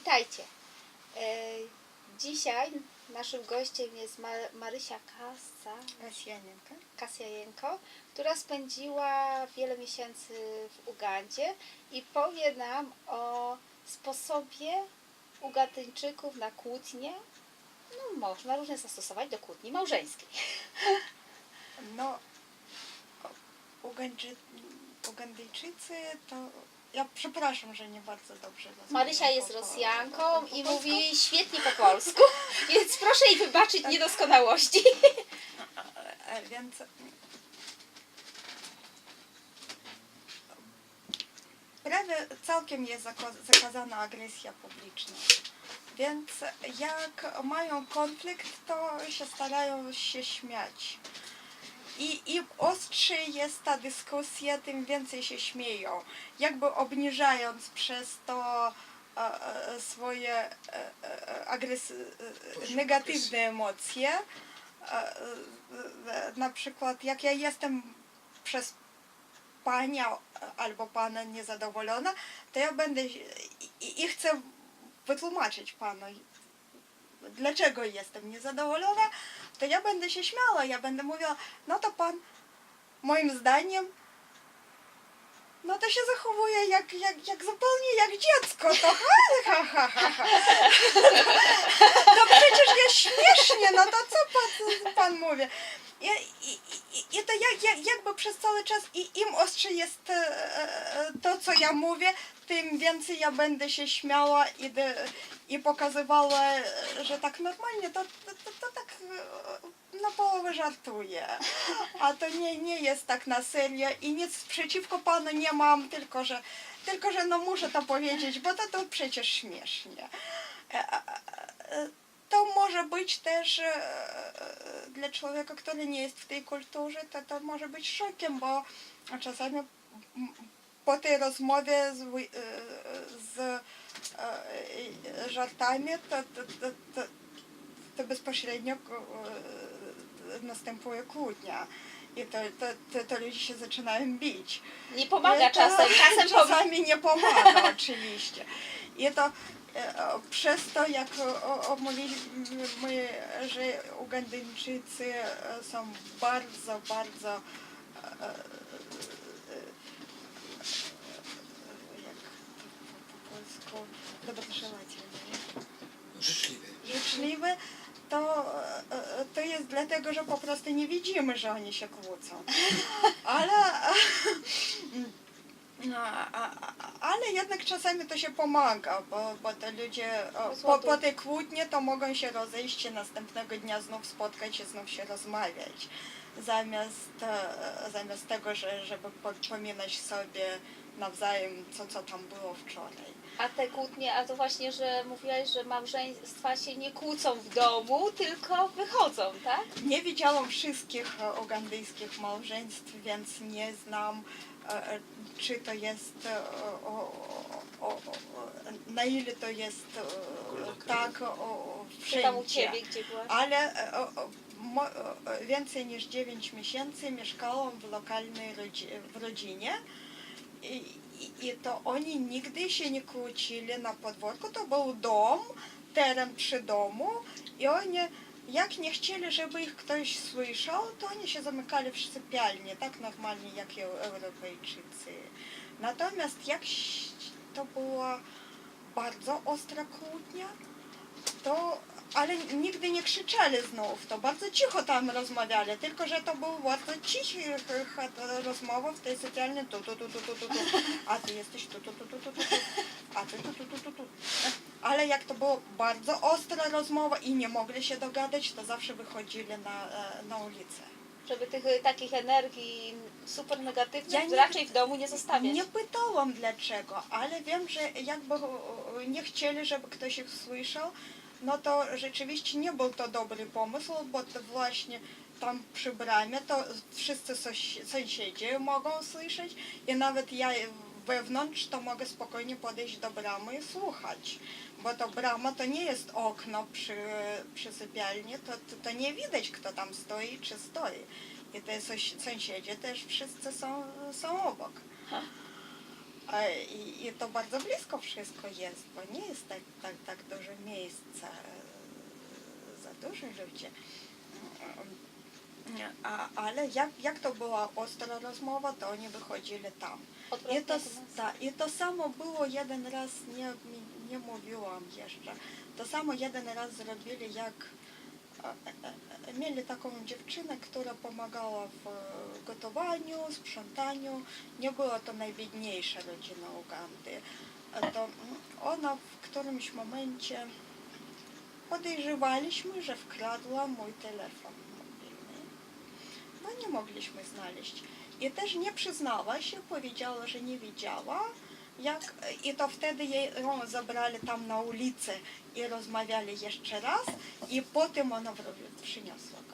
Witajcie. E, Dzisiaj naszym gościem jest Ma- Marysia Kasa. Kasjajenko, która spędziła wiele miesięcy w Ugandzie i powie nam o sposobie Ugandyjczyków na kłótnie. No, można różnie zastosować do kłótni małżeńskiej. No, Ugandyjczycy to... Ja przepraszam, że nie bardzo dobrze rozmawiam Marysia jest po- po- Rosjanką po i polsku. mówi świetnie po polsku, więc proszę jej wybaczyć niedoskonałości. E, Więc... Prawie całkiem jest zako- zakazana agresja publiczna. Więc jak mają konflikt, to się starają się śmiać. I im ostrzej jest ta dyskusja, tym więcej się śmieją. Jakby obniżając przez to e, e, swoje e, agres- negatywne emocje. Na przykład jak ja jestem przez panią albo pana niezadowolona, to ja będę i- i chcę wytłumaczyć panu, dlaczego jestem niezadowolona, to ja będę się śmiała, ja będę mówiła, no to pan moim zdaniem no to się zachowuje jak, jak, jak zupełnie jak dziecko, to ha, ha, ha, ha, ha. No przecież jest śmiesznie, no to co pan, pan mówi? I, i, to jak, jak, jakby przez cały czas i im ostrze jest e, e, to, co ja mówię, tym więcej ja będę się śmiała i, i pokazywała, e, że tak normalnie, to, to, to, to tak e, na połowę żartuję. A to nie, nie jest tak na serio i nic przeciwko panu nie mam, tylko że, tylko że no muszę to powiedzieć, bo to, to przecież śmiesznie. To może być też e, e, dla człowieka, który nie jest w tej kulturze, to, to może być szokiem, bo czasami po tej rozmowie z, e, z żartami, to, to, to, to, to bezpośrednio następuje kłótnia. I to, to, to, to ludzie się zaczynają bić. Nie pomaga I to czasem, czasem czasami nie pomaga oczywiście. I to przez to, jak omówiliśmy, że Ugandyjczycy e, są bardzo, bardzo e, e, e, jak to po polsku dobroszelatelni Życzliwy. życzliwy, to, e, to jest dlatego, że po prostu nie widzimy, że oni się kłócą. Ale, no, a, a, ale jednak czasami to się pomaga, bo, bo te ludzie o, po, po tej kłótnie to mogą się rozejść i następnego dnia znów spotkać i znów się rozmawiać. Zamiast, e, zamiast tego, że, żeby po- pominąć sobie nawzajem, co, co tam było wczoraj. A te kłótnie, a to właśnie, że mówiłaś, że małżeństwa się nie kłócą w domu, tylko wychodzą, tak? Nie widziałam wszystkich e, ugandyjskich małżeństw, więc nie znam, e, czy to jest, o, o, o, na ile to jest tak o, Czy tam u wszędzie. Ciebie, gdzie byłaś? Ale więcej niż 9 miesięcy mieszkałam w lokalnej rodzi, w rodzinie. I, i, I to oni nigdy się nie kłócili na podwórku. To był dom, teren przy domu i oni jak nie chcieli, żeby ich ktoś słyszał, to oni się zamykali w sypialni, tak normalnie jak Europejczycy. Natomiast jak to była bardzo ostra kłótnia, to, ale nigdy nie krzyczeli znów, to bardzo cicho tam rozmawiali, tylko że to był bardzo cichy rozmowa w tej sypialni, tu, tu, tu, tu, tu, tu, tu, a ty jesteś tu, tu, tu, tu, tu, tu, tu, a ty tu, tu, tu, tu, tu. Ale jak to była bardzo ostra rozmowa i nie mogli się dogadać, to zawsze wychodzili na, e, na ulicę. Żeby tych y, takich energii super negatywnych Ja nie- raczej w domu nie zostawiać. Nie pytałam dlaczego, ale wiem, że jakby e, nie chcieli, żeby ktoś ich słyszał, no to rzeczywiście nie był to dobry pomysł, bo to właśnie tam przy bramie to wszyscy sąsiedzi mogą słyszeć i nawet ja wewnątrz to mogę spokojnie podejść do bramy i słuchać. Bo to brama to nie jest okno przy, przy sypialni, to, to, to nie widać kto tam stoi czy stoi. I te sąsiedzi też wszyscy są, są obok. I, I to bardzo blisko wszystko jest, bo nie jest tak, tak, tak duże miejsce, e, za dużo ludzi. Mm, A, ale jak, jak to była ostra rozmowa, to oni wychodzili tam. I to, ta, I to samo było jeden raz, nie, nie mówiłam jeszcze, to samo jeden raz zrobili, jak e, e, e, mieli taką dziewczynę, która pomagała w e, gotowaniu, sprzątaniu. Nie była to najbiedniejsza rodzina Ugandy. To mm, ona w którymś momencie podejrzewaliśmy, że wkradła mój telefon mobilny. No nie mogliśmy znaleźć. I też nie przyznała się, powiedziała, że nie widziała. Jak, I to wtedy jej zabrali tam na ulicę i rozmawiali jeszcze raz i potem ona przyniosła.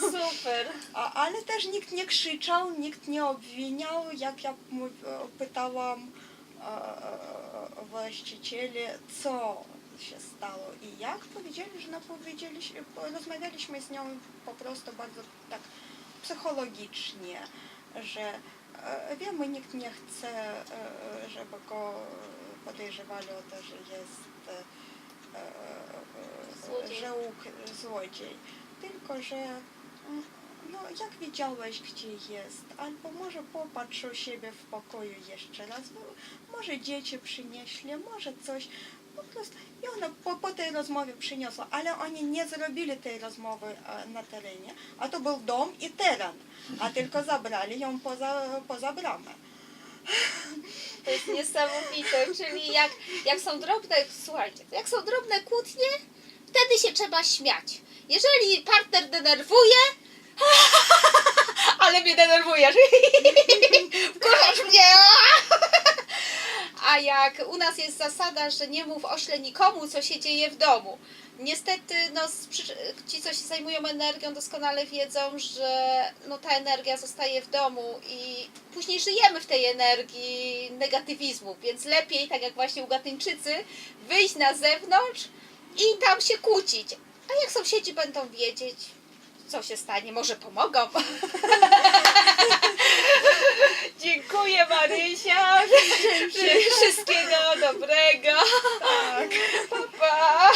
Super. A, ale też nikt nie krzyczał, nikt nie obwiniał, jak ja mu- pytałam e, właścicieli, co się stało i jak, powiedzieli, że no, powiedzieliśmy, rozmawialiśmy z nią po prostu bardzo tak psychologicznie, że e, wiemy, nikt nie chce, e, żeby go podejrzewali o to, że jest e, e, Złodziej. że uk- złodziej. Tylko, że mm, no, jak widziałeś, gdzie jest, albo może popatrz u siebie w pokoju jeszcze raz, no, może dzieci przynieśli, może coś, po prostu. I ona po, po tej rozmowie przyniosła, ale oni nie zrobili tej rozmowy e, na terenie, a to był dom i teren, a tylko zabrali ją poza, poza bramę. To jest niesamowite, czyli jak, jak są drobne, słuchajcie, jak są drobne kłótnie, wtedy się trzeba śmiać. Jeżeli partner denerwuje, ale mnie denerwujesz, wkurzasz mnie, a jak u nas jest zasada, że nie mów ośle nikomu, co się dzieje w domu. Niestety no, ci, co się zajmują energią, doskonale wiedzą, że no, ta energia zostaje w domu i później żyjemy w tej energii negatywizmu, więc lepiej, tak jak właśnie Ugatyńczycy, wyjść na zewnątrz i tam się kłócić. A jak sąsiedzi będą wiedzieć, co się stanie, może pomogą. Dziękuję Marysia. Wszystkiego dobrego. Tak. Pa, pa.